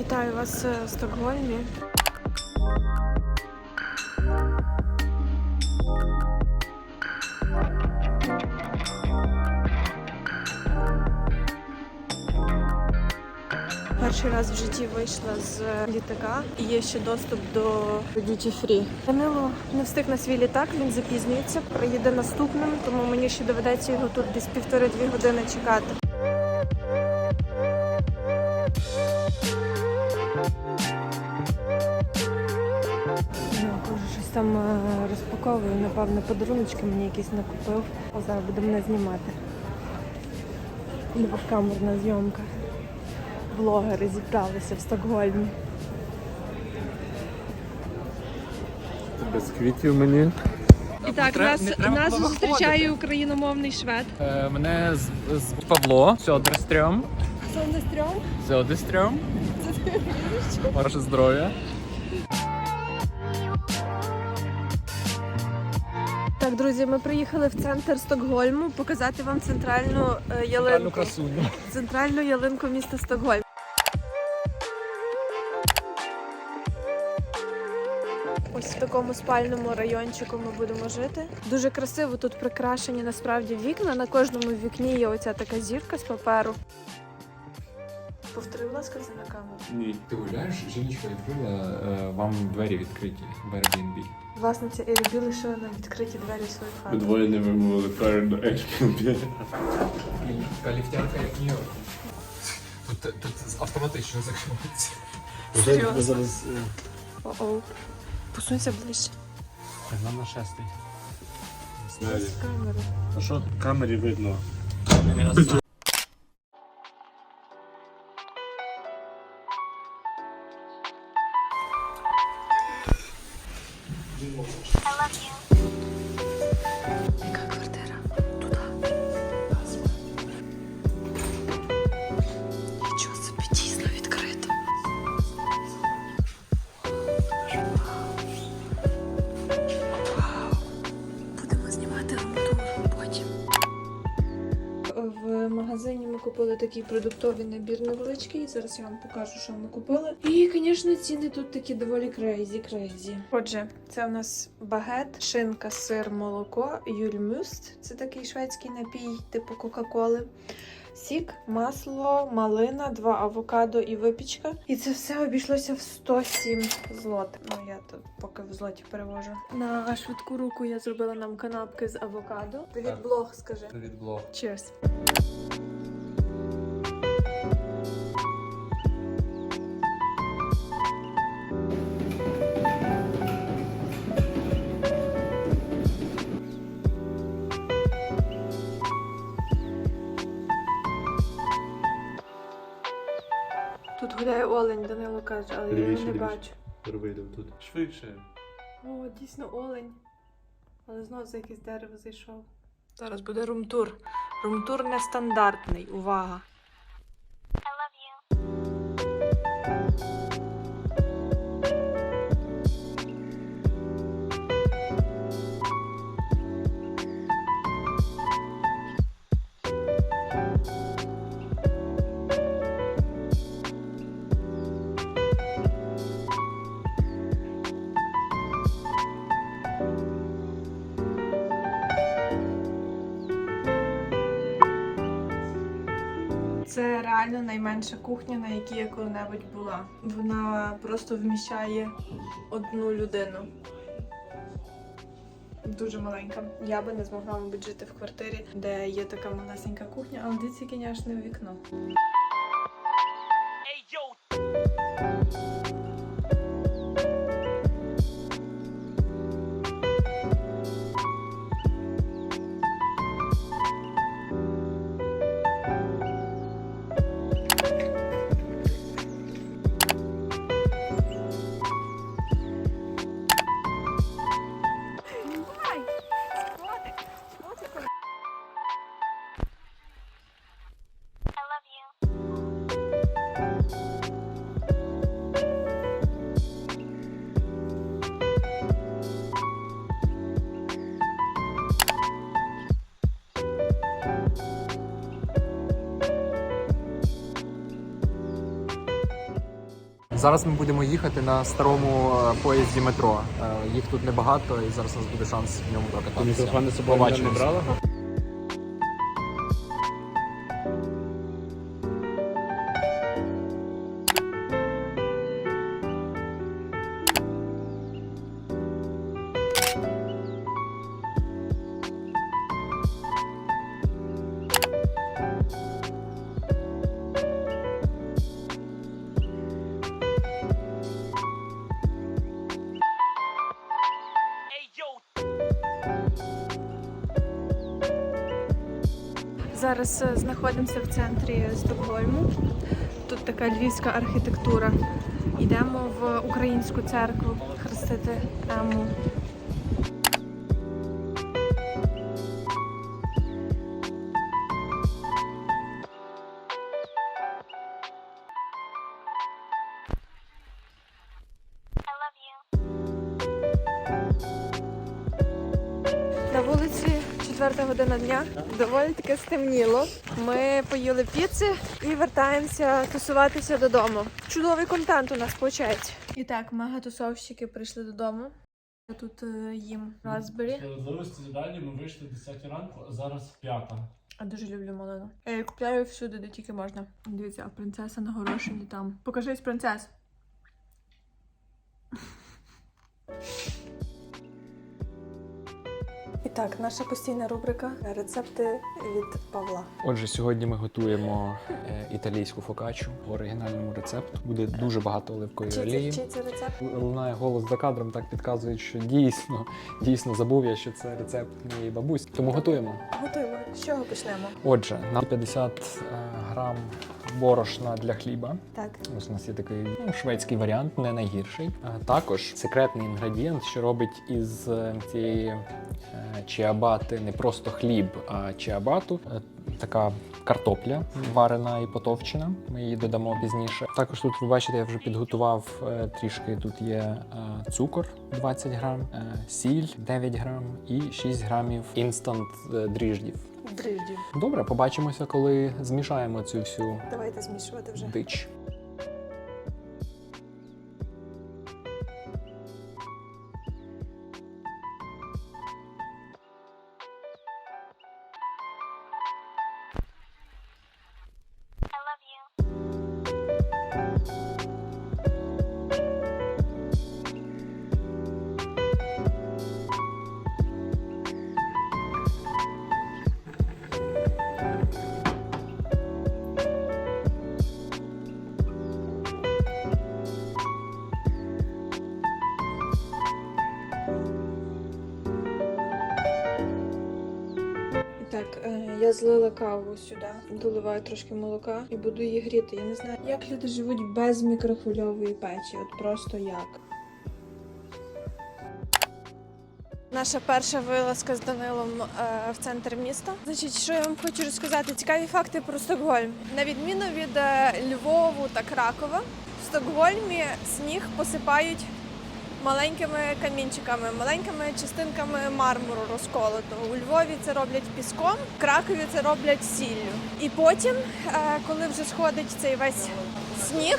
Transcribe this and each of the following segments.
Вітаю вас е, в Стокгольмі. Перший раз в житті вийшла з літака і є ще доступ до duty free. Данило не встиг на свій літак, він запізнюється, приїде наступним, тому мені ще доведеться його тут десь півтори-дві години чекати. Там е, розпаковую, напевно, подаруночки мені якісь накупив. Зараз буде мене знімати. Двокамерна зйомка. Блогери зібралися в Стокгольмі. Без квітів мені. І так, нас, не треба нас було зустрічає виходити. україномовний швед. Е, Мене з, з Павло Сьодерстрьом. Сондестрьом. Сьодерстрьом. Ваше здоров'я. Друзі, ми приїхали в центр Стокгольму показати вам центральну е, ялинку. красуню. Центральну ялинку міста Стокгольм. Ось в такому спальному райончику ми будемо жити. Дуже красиво тут прикрашені насправді вікна. На кожному вікні є оця така зірка з паперу. Повтори, будь ласка, це на камеру. Ні. Ти уявляєш, жіночка відкрила е, вам двері відкриті в Airbnb. Власниця Ірбі лишила нам відкриті двері в свою Ми двоє не вимовили перед Airbnb. Така ліфтянка, як Нью-Йорку. Тут, тут автоматично закривається. Серйозно? зараз О-оу. Посунься ближче. Нам на шестий. Ось камеру. А що в камері видно? Яка купили такий продуктовий набір невеличкий. Зараз я вам покажу, що ми купили. І, звісно, ціни тут такі доволі крейзі, крейзі. Отже, це у нас багет, шинка, сир, молоко, юльмюст. Це такий шведський напій, типу Кока-Коли. Сік, масло, малина, два авокадо і випічка. І це все обійшлося в 107 злот. Ну я тут поки в злоті перевожу. На швидку руку я зробила нам канапки з авокадо. Привіт, блог, скажи. Від блог. Cheers. Гуляє олень, Данило каже, але я його не лівіше. бачу. Вийдемо тут. Швидше. О, дійсно олень. Але знову за якесь дерево зайшов. Зараз буде румтур. Румтур нестандартний. Увага. Це реально найменша кухня, на якій я коли-небудь була. Вона просто вміщає одну людину. Дуже маленька. Я би не змогла, мабуть, жити в квартирі, де є така малесенька кухня, але дивіться, звісно, вікно. Зараз ми будемо їхати на старому е, поїзді метро. Е, Їх тут небагато, і зараз у нас буде шанс в ньому прокататися. Побачимось. Зараз е, знаходимося в центрі Стокгольму. Тут така львівська архітектура. Йдемо в українську церкву хрестити Ему. Дня. Доволі таки стемніло. Ми поїли піци і вертаємося тусуватися додому. Чудовий контент у нас виходить. І так, мега-тусовщики прийшли додому. Я тут е, їм Raspberry. Далі ми вийшли 10 ранку, а зараз 5. А дуже люблю малину. Я її купляю всюди, де тільки можна. Дивіться, а принцеса на горошині там. Покажись, принцес. І так, наша постійна рубрика рецепти від Павла. Отже, сьогодні ми готуємо е, італійську фокачу по оригінальному рецепту. Буде дуже багато оливкової це, олії. чий це рецепт? Лунає голос за кадром, так підказує, що дійсно, дійсно забув я, що це рецепт моєї бабусі. Тому готуємо. Готуємо. З чого почнемо? Отже, на 50 е, грам борошна для хліба. Так. Ось у нас є такий ну, шведський варіант, не найгірший. А також секретний інгредієнт, що робить із е, цієї чиабати не просто хліб, а чиабату. е, Така картопля варена і потовчена. Ми її додамо пізніше. Також тут ви бачите, я вже підготував е, трішки. Тут є е, цукор 20 грам, е, сіль 9 грам і 6 грамів інстант е, дріждів. Дриждів. Добре, побачимося, коли змішаємо цю всю Давайте змішувати вже. дич. Так, е, я злила каву сюди, доливаю трошки молока і буду її гріти. Я не знаю, як люди живуть без мікрохвильової печі. От просто як. Наша перша вилазка з Данилом е, в центр міста. Значить, що я вам хочу розказати? Цікаві факти про Стокгольм. На відміну від е, Львову та Кракова, в Стокгольмі сніг посипають маленькими камінчиками, маленькими частинками мармуру розколотого. У Львові це роблять піском, в Кракові це роблять сіллю. І потім, е, коли вже сходить цей весь сніг,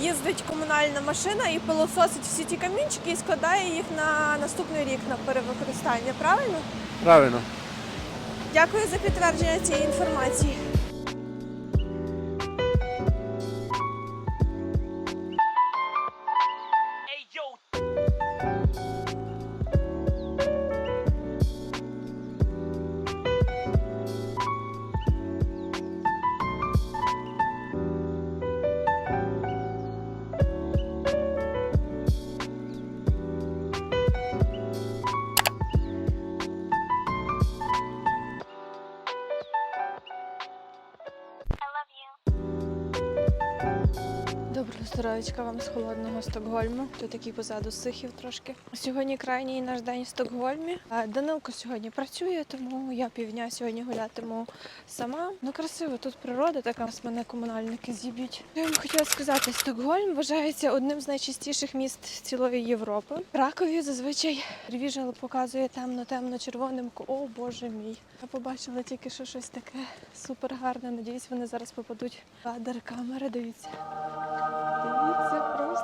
їздить комунальна машина і пилососить всі ті камінчики і складає їх на наступний рік на перевикористання. Правильно? Правильно. Дякую за підтвердження цієї інформації. Здоров'ячка вам з холодного Стокгольму. Тут такий позаду сихів трошки. Сьогодні крайній наш день в Стокгольмі. Данилко сьогодні працює, тому я півдня сьогодні гулятиму сама. Ну красиво, тут природа така. Нас мене комунальники зіб'ють. Я вам хотіла сказати, Стокгольм вважається одним з найчистіших міст цілої Європи. Ракові зазвичай ревіжел показує темно, темно червоним. О боже мій. Я побачила тільки що щось таке супер гарне. Надіюсь, вони зараз попадуть в кадр камери. Дивіться.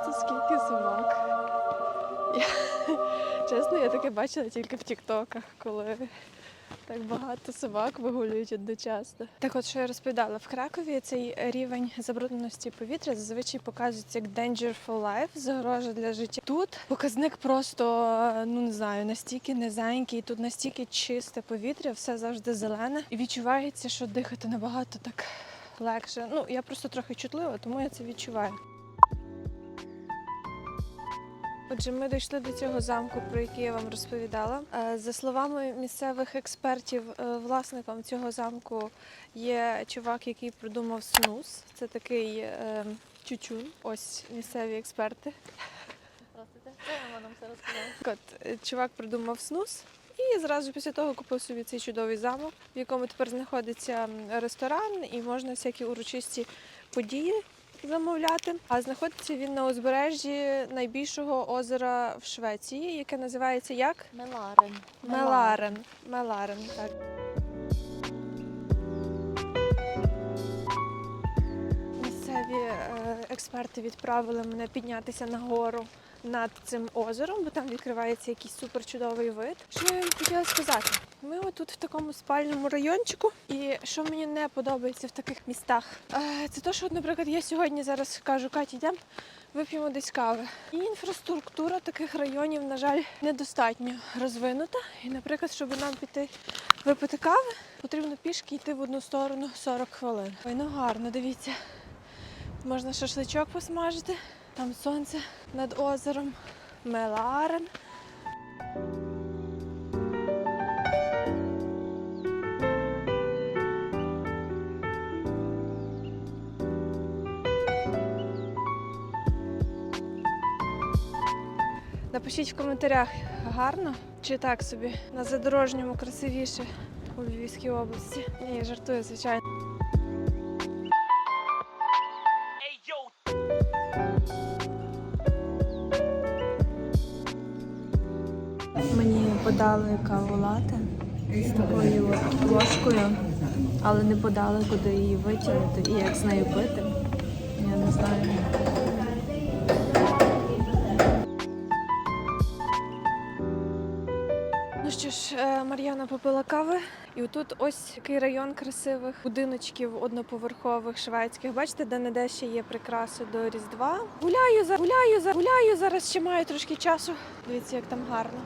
Дивіться скільки собак. Я, чесно, я таке бачила тільки в Тіктоках, коли так багато собак вигулюють одночасно. Так от, що я розповідала, в Кракові цей рівень забрудненості повітря зазвичай показується як danger for life, загрожа для життя. Тут показник просто, ну не знаю, настільки низенький, тут настільки чисте повітря, все завжди зелене. І відчувається, що дихати набагато так легше. Ну, я просто трохи чутлива, тому я це відчуваю. Отже, ми дійшли до цього замку, про який я вам розповідала. Е, За словами місцевих експертів, е, власником цього замку є чувак, який придумав снус. Це такий е, чучун. Ось місцеві експерти. Це вона нам все розказала. От чувак придумав снус. І зразу після того купив собі цей чудовий замок, в якому тепер знаходиться ресторан, і можна всякі урочисті події замовляти. А знаходиться він на узбережжі найбільшого озера в Швеції, яке називається як Меларен. Меларен. Меларен, так. Місцеві е, експерти відправили мене піднятися на гору над цим озером, бо там відкривається якийсь суперчудовий вид. Що я вам хотіла сказати? Ми отут в такому спальному райончику, і що мені не подобається в таких містах, е, це те, що, наприклад, я сьогодні зараз кажу, Каті, йдемо вип'ємо десь кави. І інфраструктура таких районів, на жаль, недостатньо розвинута. І, наприклад, щоб нам піти випити кави, потрібно пішки йти в одну сторону 40 хвилин. Ой, ну гарно, дивіться. Можна шашличок посмажити. Там сонце над озером, Меларен. Напишіть в коментарях, гарно чи так собі. На задорожньому красивіше у Львівській області. Ні, я жартую, звичайно. Мені подали каву лате з такою ложкою, але не подали, куди її витягнути і як з нею пити. Я не знаю. Мар'яна попила кави, і отут ось такий район красивих будиночків одноповерхових шведських. Бачите, де не де ще є прикраси до Різдва. Гуляю за гуляю за гуляю. Зараз ще маю трошки часу. Дивіться, як там гарно.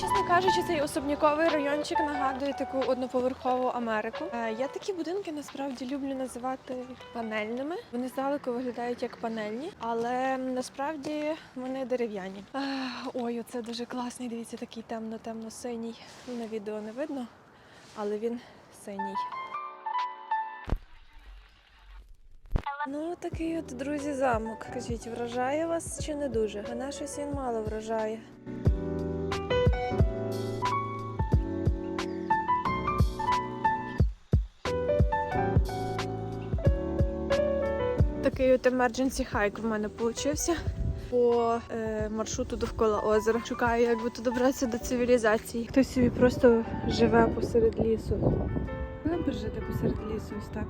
Чесно кажучи, цей особняковий райончик нагадує таку одноповерхову Америку. Е, Я такі будинки насправді люблю називати панельними. Вони здалеку виглядають як панельні, але насправді вони дерев'яні. Е, Ой, оце дуже класний. Дивіться, такий темно-темно-синій. На відео не видно, але він синій. Ну, такий от, друзі, замок. Кажіть, вражає вас чи не дуже? Мене щось він мало вражає. Такий от emergency хайк в мене получився по е, маршруту довкола озера. Шукаю, як би тут добратися до цивілізації. Хтось собі просто живе посеред лісу. Не би жити посеред лісу, ось так.